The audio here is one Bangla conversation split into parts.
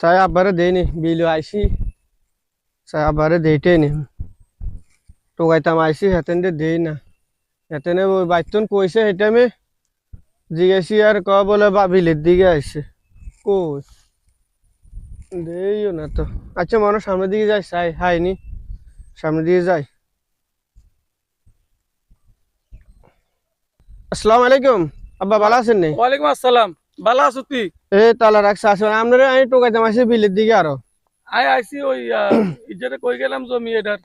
চাই আব্বারে দেয়নি বিল আইসি চাই আব্বারে দেইটেই নি টোকাইতাম আইসি হেতেন দিয়ে দেই না হেতেনে ওই বাইতন কইছে সেটা আমি জিজ্ঞেসি আর ক বলে বা বিলের দিকে আইসে কই দেইও না তো আচ্ছা মনে সামনের দিকে যাই চাই হাইনি সামনের দিকে যাই আসসালামু আলাইকুম আব্বা ভালো আছেন নি ওয়ালাইকুম আসসালাম ভালো আছো তুই এ তালা রাখছে আসলে আপনারা আমি টোকাইতাম আইসি বিলের দিকে আরও। আই আইসি ওই ইজারে কই গেলাম জমি এটার।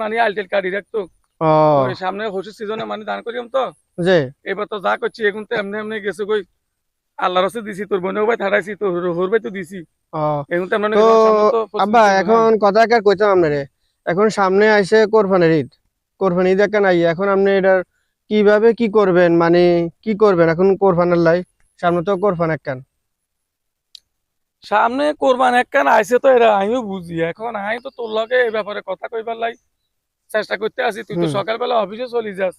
মানে আলটেল কাটি রাখতো। ওই সামনে হসির সিজনে মানে দান করিম তো। যে। এবার তো যা করছি এখন তো এমনি এমনি গেছে কই আল্লাহ রসে দিছি তোর বোনের ভাই থাড়াইছি তো হর ভাই তো দিছি। এখন তো পঁচিশ আব্বা এখন কথা কার কইতাম আপনারে এখন সামনে আইছে কোরবানির ঈদ। কোরবানি ঈদ একটা নাই এখন আপনি এটার কীভাবে কি করবেন মানে কি করবেন এখন কোরবানের লাই? সামনে তো কোরবান একখান সামনে কোরবান একখান আইছে তো এরা আমিও বুঝি। এখন আমি তো তোর লগে এই ব্যাপারে কথা কইবার লাই। চেষ্টা করতে আসি তুই তো। সকালবেলা অফিসে চলি যাস।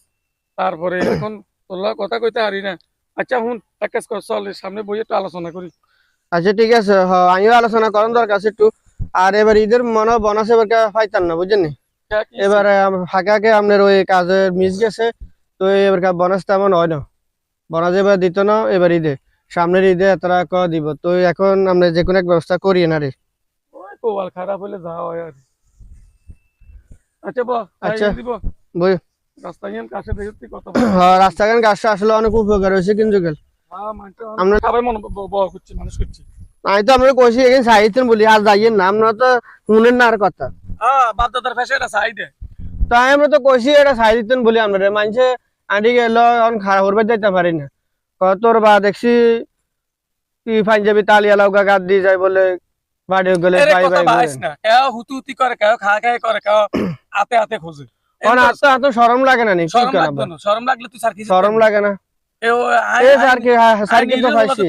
তারপরে এখন তোর লগে কথা কইতে হারি না। আচ্ছা হুন এক কাজ কর চল সামনে বই একটু আলোচনা করি। আচ্ছা ঠিক আছে আমিও আলোচনা করার দরকার আছে একটু। আর এবার ঈদের মনে বোনাস এবার পাইতাম না বুঝছেন নি? এবার ফাঁকাকে আপনার ওই কাজের মিস গেছে তো এবার বোনাস তেমন হয় না। বোনাস এবার দিত না এবার ঈদে। সামনের ঈদে এতটা ক দিব? তো এখন আমরা যে কোনো এক ব্যবস্থা করি না রে। খারাপ হলে যা হয় আর আচ্ছা আচ্ছা। বই। রাস্তা গিয়ে কাছে দেখি কত হ্যাঁ, রাস্তাঘাট গাছটা আসলে অনেক উপকার হয়েছে কিন্তু গেল। আমরা- সবাই মনে করছি মানুষ করছি। আমি তো আমরা কইছি এখানে বলি আর যাইয়েন না আমরা তো শুনেন না আর কথা। হ্যাঁ বাধ্যতার ফেসে এটা দে তাই আমরা তো কইছি এটা সাহিত্যেন বলি আমরা মানছে আন্টি গেল করবে যাইতে পারি না। তোর বা দেখছি কি পাঞ্জাবি তালিয়া লাউকা গাদ দিয়ে যায় বলে বাড়ি গেলে বাই বাই বাইস না। কেউ হুতু হুতি করে কেউ খা করে কেউ আতে আতে খোঁজে। কোন এত এত শরম লাগে না নি শরম করা না শরম লাগলে তুই স্যার কি শরম লাগে না। এ স্যার কি হ্যাঁ, স্যার কি তো পাইছি।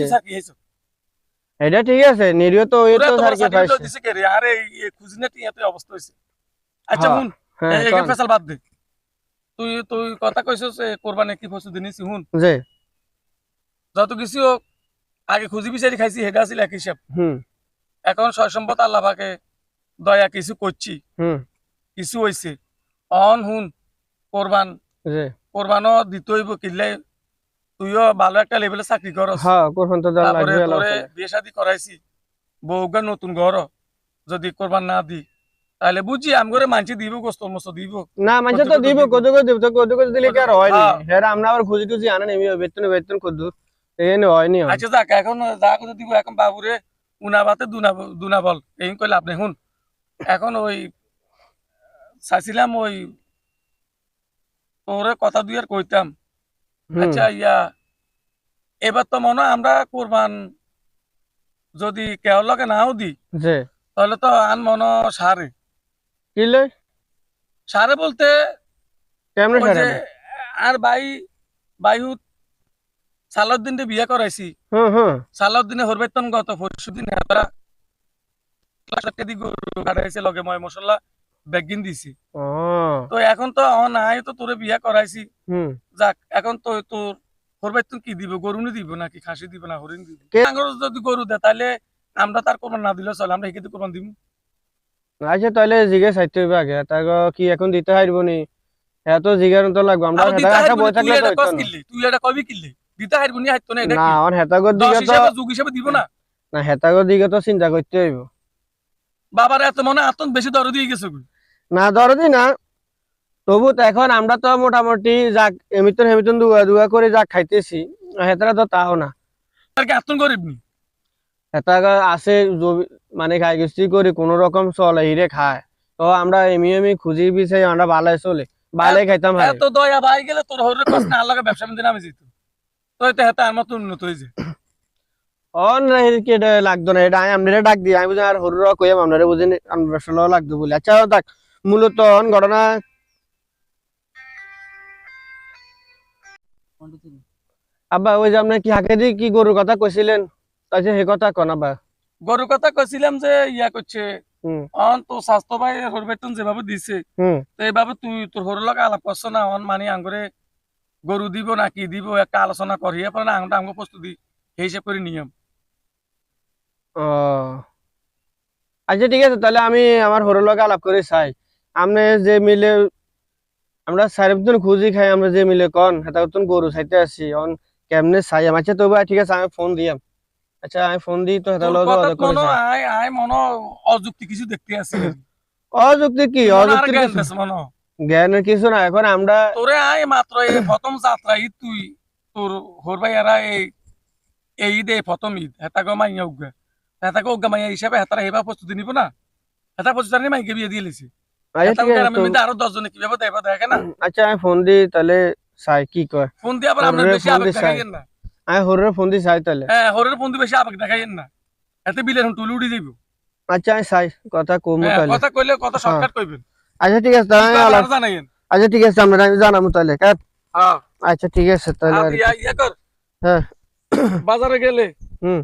এটা ঠিক আছে নিরীহ তো ওই তো স্যার কি পাইছে আরে খুঁজনে তুই এত অবস্থা হইছে। আচ্ছা হ্যাঁ, হুন হ্যাঁ এই ফেসাল বাদ দে। তুই তুই কথা কইছস কোরবানি কি ফসল দিনিছি হুন যে। যত কিছু আগে খুঁজি বিচারি খাইছি হেডা আছিল এক হিসাব হুম। এখন ছয় সম্পদ আল্লাহ পাকে দয়া কিছু করছি হুম। কিছু হইছে অন হুন কোরবান কোরবানও দিতে হইব কিনলে তুইও ভালো একটা লেভেলে চাকরি করস হ্যাঁ কোরবান তো দেওয়া তারপরে বিয়ে শাদি করাইছি বউকে নতুন ঘর যদি কোরবান না দি। তাহলে বুঝি আমি করে মানছি দিব কষ্ট মস্ত দিব। না মানুষ তো কত কত দিব? কত কত দিব তো কত কত দিলে কি আর কত- হয়নি হ্যাঁ। হ্যাঁ আমরা আবার খুঁজি টুজি আনে নেমি বেতন বেতন কত এই হয়নি আর। আচ্ছা যাক এখন যা কথা দিব এখন বাবুরে উনা বাতে দুনা দুনা বল। এই কইলে আপনি শুন। এখন ওই চাইছিলাম ওই তোরে কথা দুই আর কইতাম। আচ্ছা ইয়া এবার তো মনে আমরা কোরবান যদি কেউ লগে নাও দি তাহলে তো আন মন সারে। কিলে সারে বলতে কেমনে সারে আর বিয়ে করাইছি। হুম হুম সালাউদ্দিনে হরবেতন গত পরশু দিন হেরা দি গরু কাটাইছে লগে মই মশলা বেগিন দিছি। তো এখন তো অ নাই তো তোরে বিয়ে করাইছি। যাক এখন তো তোর হরবেতন কি দিব গরু নি দিব নাকি খাসি দিব না হরিণ দিব। যদি গরু দেয় তাহলে আমরা তার কোরবান না দিলে চলে আমরা এখানে কোরবান দিব আচ্ছা তাহলে জিজ্ঞেস চাইতে হইবে আগে তাকে কি এখন দিতে হারব নি? হ্যাঁ তো জিজ্ঞাস তো লাগবে আমরা হেটা একটা বই তুই থাকলে এটা তো তুই এটা কবি কিনলি। দিতে হারবি নি হাইতো না এটা না আমার হেতাগর দিকে তো যুগ হিসাবে দিব না। না হেতাগর দিকে তো চিন্তা করতে হইব বাবার এত মনে আতঙ্ক বেশি দর দিয়ে গেছে। না দরদি না। তবু তো এখন আমরা তো মোটামুটি যাক এমিতন হেমিতন দুয়া দুয়া করে যাক খাইতেছি। হেতারা তো তাও না। আর কি আতঙ্ক গরিব নি হেতা আছে মানে খাই গেছি করে কোন রকম চলে হিরে খায়। তো আমরা এমি এমি খুঁজি বিচাই আমরা বালাই চলে। বালাই খাইতাম এত দয়া ভাই গেলে তোর হরে কষ্ট না আল্লাহকে ব্যবসা মধ্যে নামে যেত তো হেতা আমার তো উন্নত হয়েছে অন কি লাগতো না এটা আমি আপনারা ডাক দিই আমি বুঝি আর হরুর কইয়াম আপনারা বুঝি আমরা ব্যবসা লাগতো বলে। আচ্ছা দেখ মূলত অন ঘটনা। আব্বা ওই যে আপনি কি হাকে দিয়ে কি গরুর কথা কইছিলেন আচ্ছা সে কথা কন আব্বা। গরুর কথা কইছিলাম যে ইয়া করছে অন তো স্বাস্থ্য ভাই হর বেতন যেভাবে দিছে তো এইভাবে তুই তোর হর লগে আলাপ করছ না অন মানে আঙ্গরে গরু দিব না কি দিব একটা আলোচনা করি এরপরে না আঙ্গটা আঙ্গ প্রস্তুতি এই হিসাব করে নিয়ম। আচ্ছা ঠিক আছে তাহলে আমি আমার হরর লগে আলাপ করে চাই। আপনি যে মিলে আমরা সারেবতন খুঁজি খাই আমরা যে মিলে কন হেতা গরু চাইতে আসি অন কেমনে চাই? আচ্ছা তবু ঠিক আছে আমি ফোন দিয়াম। আচ্ছা আমি ফোন দিই তো হেতা লগে কথাত যোগাযোগ করে মনে অযুক্তি কিছু দেখতে আসি অযুক্তি কি? অযুক্তি কিছু? মনে জ্ঞানের কিছু না এখন আমরা তোরে আয় মাত্র এই প্রথম যাত্রা ঈদ তুই তোর হোর ভাইয়ারা এই এই ঈদ এই প্রথম ঈদ হেতাকে মাইয়া উগা হেতাকে উগা মাইয়া হিসাবে হেতারা এবার প্রস্তুতি নিব না। হেতা প্রস্তুতি মাইকে বিয়ে দিয়ে লিছি আচ্ছা আমি আরও দশজনে কীভাবে দেবে দেখে না। আচ্ছা আমি ফোন দিই তাহলে চাই কি কয়। ফোন দিয়ে আবার আপনার বেশি আবেগ। না। আমি হরের ফোন দি চাই তাহলে। হ্যাঁ হরের ফোন দি বেশি আবেগ দেখাইয়েন না। এতে বিলে হুন টুলি উড়ি যাইব আচ্ছা আমি চাই কথা কম হ্যাঁ, তাহলে। কথা কইলে কথা শর্টকাট কইবেন। আচ্ছা ঠিক আছে তাহলে আলাদা জানাইয়েন। আচ্ছা ঠিক আছে আমরা আমি জানাব তাহলে কাট হ্যাঁ। আচ্ছা ঠিক আছে তাহলে কর। হ্যাঁ। বাজারে গেলে হুম।